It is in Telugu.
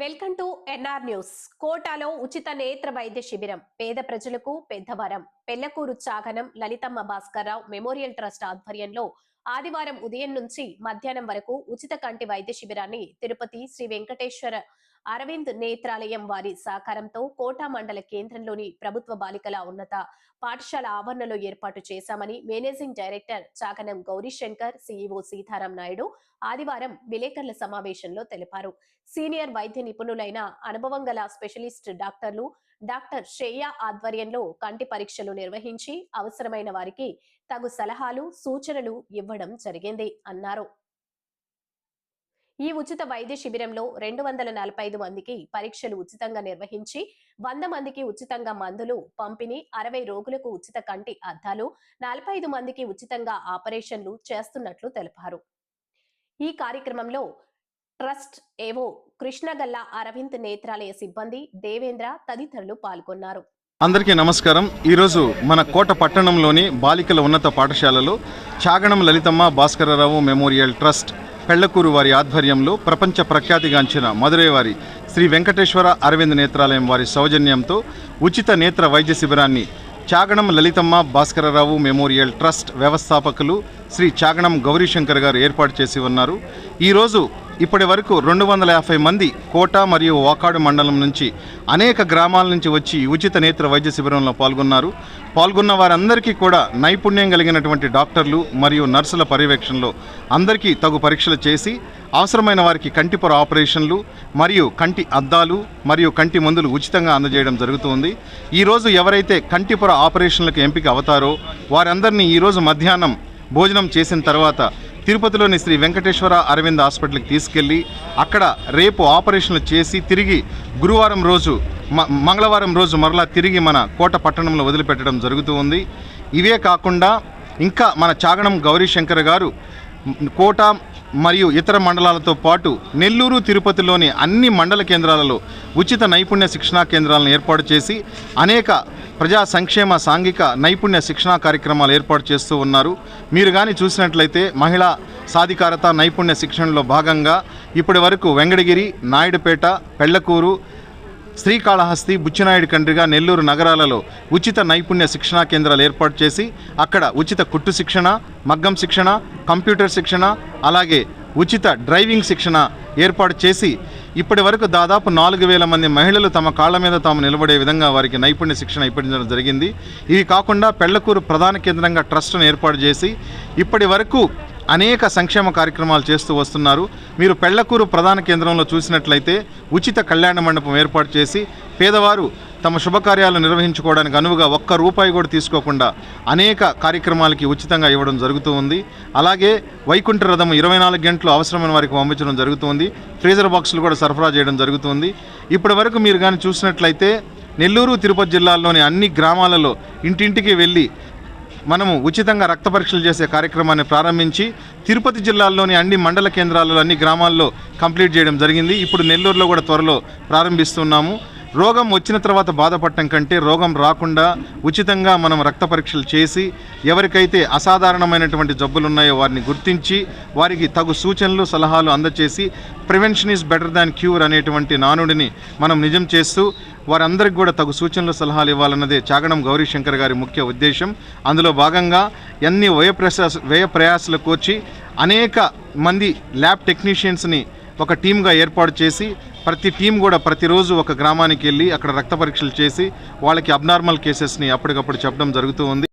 Welcome to NR news. కోటాలో ఉచిత నేత్ర వైద్య శిబిరం. పేద ప్రజలకు పెద్దవరం పెళ్ళకూరు చాగనం లలితమ్మ భాస్కర్రావు మెమోరియల్ ట్రస్ట్ ఆధ్వర్యంలో ఆదివారం ఉదయం నుంచి మధ్యాహ్నం వరకు ఉచిత కంటి వైద్య శిబిరాన్ని తిరుపతి శ్రీ వెంకటేశ్వర అరవింద్ నేత్రాలయం వారి సహకారంతో కోటా మండల కేంద్రంలోని ప్రభుత్వ బాలికల ఉన్నత పాఠశాల ఆవరణలో ఏర్పాటు చేశామని managing director Chaganam Gowrishankar CEO Sitaram Naidu ఆదివారం విలేకరుల సమావేశంలో తెలిపారు. సీనియర్ వైద్య నిపుణులైన అనుభవం గల స్పెషలిస్ట్ డాక్టర్లు డాక్టర్ శ్రేయ ఆధ్వర్యంలో కంటి పరీక్షలు నిర్వహించి అవసరమైన వారికి తగు సలహాలు సూచనలు ఇవ్వడం జరిగింది అన్నారు. ఈ ఉచిత వైద్య శిబిరంలో రెండు వందల నలభై ఐదు మందికి పరీక్షలు ఉచితంగా నిర్వహించి వంద మందికి ఉచితంగా మందులు పంపిణీ అరవై రోగులకు ఉచిత కంటి అద్దాలు నలభై ఐదు మందికి ఉచితంగా ఆపరేషన్లు చేస్తున్నట్లు తెలిపారు. ఈ కార్యక్రమంలో ట్రస్ట్ ఏవో కృష్ణగల్ల అరవింద్ నేత్రాలయ సిబ్బంది దేవేంద్ర తదితరులు పాల్గొన్నారు. అందరికీ నమస్కారం. ఈరోజు మన కోట పట్టణంలోని బాలికల ఉన్నత పాఠశాలలో చాగణం లలితమ్మ భాస్కరరావు మెమోరియల్ ట్రస్ట్ పెళ్ళకూరు వారి ఆధ్వర్యంలో ప్రపంచ ప్రఖ్యాతిగాంచిన మదురై వారి శ్రీ వెంకటేశ్వర అరవింద్ నేత్రాలయం వారి సౌజన్యంతో ఉచిత నేత్ర వైద్య శిబిరాన్ని చాగణం లలితమ్మ భాస్కరరావు మెమోరియల్ ట్రస్ట్ వ్యవస్థాపకులు శ్రీ చాగణం గౌరీశంకర్ గారు ఏర్పాటు చేసి ఉన్నారు. ఈరోజు ఇప్పటి వరకు రెండు వందల యాభై మంది కోట మరియు వాకాడు మండలం నుంచి అనేక గ్రామాల నుంచి వచ్చి ఉచిత నేత్ర వైద్య శిబిరంలో పాల్గొన్నారు. పాల్గొన్న వారందరికీ కూడా నైపుణ్యం కలిగినటువంటి డాక్టర్లు మరియు నర్సుల పర్యవేక్షణలో అందరికీ తగు పరీక్షలు చేసి అవసరమైన వారికి కంటిపొర ఆపరేషన్లు మరియు కంటి అద్దాలు మరియు కంటి మందులు ఉచితంగా అందజేయడం జరుగుతుంది. ఈరోజు ఎవరైతే కంటిపొర ఆపరేషన్లకు ఎంపిక అవుతారో వారందరినీ ఈరోజు మధ్యాహ్నం భోజనం చేసిన తర్వాత తిరుపతిలోని శ్రీ వెంకటేశ్వర అరవింద్ హాస్పిటల్కి తీసుకెళ్ళి అక్కడ రేపు ఆపరేషన్లు చేసి తిరిగి గురువారం రోజు మ- మంగళవారం రోజు మరలా తిరిగి మన కోట పట్టణంలో వదిలిపెట్టడం జరుగుతూ ఉంది. ఇవే కాకుండా ఇంకా మన చాగణం గౌరీశంకర్ గారు కోట మరియు ఇతర మండలాలతో పాటు నెల్లూరు తిరుపతిలోని అన్ని మండల కేంద్రాలలో ఉచిత నైపుణ్య శిక్షణా కేంద్రాలను ఏర్పాటు చేసి అనేక ప్రజా సంక్షేమ సాంఘిక నైపుణ్య శిక్షణా కార్యక్రమాలు ఏర్పాటు చేస్తూ ఉన్నారు. మీరు కానీ చూసినట్లయితే మహిళా సాధికారత నైపుణ్య శిక్షణలో భాగంగా ఇప్పటి వరకు వెంకటగిరి నాయుడుపేట పెళ్ళకూరు శ్రీకాళహస్తి బుచ్చినాయుడు కండ్రిగా నెల్లూరు నగరాలలో ఉచిత నైపుణ్య శిక్షణా కేంద్రాలు ఏర్పాటు చేసి అక్కడ ఉచిత కుట్టు శిక్షణ మగ్గం శిక్షణ కంప్యూటర్ శిక్షణ అలాగే ఉచిత డ్రైవింగ్ శిక్షణ ఏర్పాటు చేసి ఇప్పటి వరకు దాదాపు నాలుగు వేల మంది మహిళలు తమ కాళ్ళ మీద తాము నిలబడే విధంగా వారికి నైపుణ్య శిక్షణ ఇప్పించడం జరిగింది. ఇవి కాకుండా పెళ్ళకూరు ప్రధాన కేంద్రంగా ట్రస్ట్ను ఏర్పాటు చేసి ఇప్పటి వరకు అనేక సంక్షేమ కార్యక్రమాలు చేస్తూ వస్తున్నారు. మీరు పెళ్ళకూరు ప్రధాన కేంద్రంలో చూసినట్లయితే ఉచిత కళ్యాణ మండపం ఏర్పాటు చేసి పేదవారు తమ శుభకార్యాలు నిర్వహించుకోవడానికి అనువుగా ఒక్క రూపాయి కూడా తీసుకోకుండా అనేక కార్యక్రమాలకి ఉచితంగా ఇవ్వడం జరుగుతూ ఉంది. అలాగే వైకుంఠ రథం ఇరవై నాలుగు గంటలు అవసరమైన వారికి పంపించడం జరుగుతుంది ఫ్రీజర్ బాక్సులు కూడా సరఫరా చేయడం జరుగుతుంది ఇప్పటి వరకు మీరు కానీ చూసినట్లయితే నెల్లూరు తిరుపతి జిల్లాల్లోని అన్ని గ్రామాలలో ఇంటింటికి వెళ్ళి మనము ఉచితంగా రక్త పరీక్షలు చేసే కార్యక్రమాన్ని ప్రారంభించి తిరుపతి జిల్లాల్లోని అన్ని మండల కేంద్రాలలో అన్ని గ్రామాల్లో కంప్లీట్ చేయడం జరిగింది. ఇప్పుడు నెల్లూరులో కూడా త్వరలో ప్రారంభిస్తున్నాము. రోగం వచ్చిన తర్వాత బాధపడటం కంటే రోగం రాకుండా ఉచితంగా మనం రక్త పరీక్షలు చేసి ఎవరికైతే అసాధారణమైనటువంటి జబ్బులు ఉన్నాయో వారిని గుర్తించి వారికి తగు సూచనలు సలహాలు అందచేసి prevention is better than cure అనేటువంటి నానుడిని మనం నిజం చేస్తూ వారందరికి కూడా తగు సూచనలు సలహాలు ఇవ్వాలన్నదే చాగడం గౌరీశంకర్ గారి ముఖ్య ఉద్దేశం. అందులో భాగంగా ఎన్ని వ్యయ ప్రయాస వ్యయ ప్రయాసలకు వచ్చి అనేక మంది ల్యాబ్ టెక్నీషియన్స్ని ఒక టీమ్గా ఏర్పాటు చేసి ప్రతి టీం కూడా ప్రతిరోజు ఒక గ్రామానికి వెళ్ళి అక్కడ రక్త పరీక్షలు చేసి వాళ్ళకి అబ్నార్మల్ కేసెస్ని అప్పటికప్పుడు చెప్పడం జరుగుతూ ఉంది.